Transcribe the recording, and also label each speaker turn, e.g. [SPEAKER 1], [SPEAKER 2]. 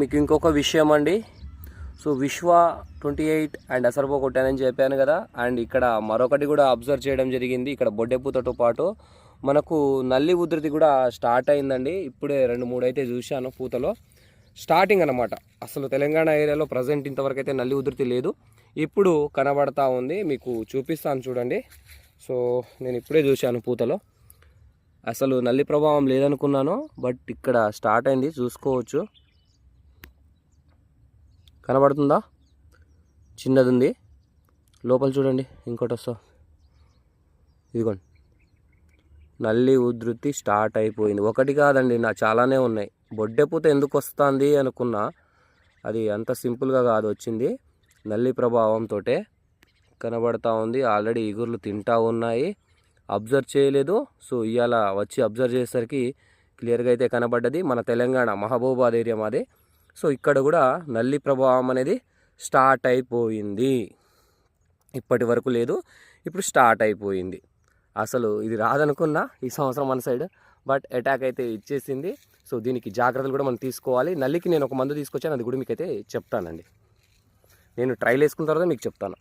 [SPEAKER 1] మీకు ఇంకొక విషయం అండి. So Vishwa twenty eight and అసర్పో కొట్టానని చెప్పాను కదా. అండ్ ఇక్కడ మరొకటి కూడా అబ్జర్వ్ చేయడం జరిగింది. ఇక్కడ బొడ్డెప్పుతో పాటు మనకు నల్లి ఉధృతి కూడా స్టార్ట్ అయిందండి. ఇప్పుడే రెండు మూడు అయితే చూశాను పూతలో. స్టార్టింగ్ అనమాట అసలు తెలంగాణ ఏరియాలో ప్రజెంట్ ఇంతవరకు అయితే నల్లి ఉధృతి లేదు. ఇప్పుడు కనబడతా ఉంది. మీకు చూపిస్తాను చూడండి. సో నేను ఇప్పుడే చూశాను పూతలో. అసలు నల్లి ప్రభావం లేదనుకున్నాను. బట్ ఇక్కడ స్టార్ట్ అయింది. చూసుకోవచ్చు. కనబడుతుందా? చిన్నది ఉంది లోపల చూడండి ఇంకోటి వస్తా. ఇదిగోండి. నల్లి ఉధృతి స్టార్ట్ అయిపోయింది. ఒకటి కాదండి నా చాలానే ఉన్నాయి. బొడ్డెపూత ఎందుకు వస్తుంది అనుకున్నా అది అంత సింపుల్గా కాదు వచ్చింది. నల్లి ప్రభావంతో కనబడతా ఉంది. ఆల్రెడీ ఈగుర్లు తింటా ఉన్నాయి. అబ్జర్వ్ చేయలేదు. సో ఇవాళ వచ్చి అబ్జర్వ్ చేసేసరికి క్లియర్గా అయితే కనబడ్డది. మన తెలంగాణ మహబూబాద్ ఏరియా మాది. సో ఇక్కడ కూడా నల్లి ప్రభావం అనేది స్టార్ట్ అయిపోయింది. ఇప్పటి వరకు లేదు ఇప్పుడు స్టార్ట్ అయిపోయింది. అసలు ఇది రాదనుకున్నా ఈ సంవత్సరం మన సైడ్ బట్ అటాక్ అయితే ఇచ్చేసింది. సో దీనికి జాగ్రత్తలు కూడా మనం తీసుకోవాలి. నల్లికి నేను ఒక మందు తీసుకొచ్చాను అది కూడా మీకైతే చెప్తానండి. నేను ట్రైల్ వేసుకున్న తర్వాత మీకు చెప్తాను.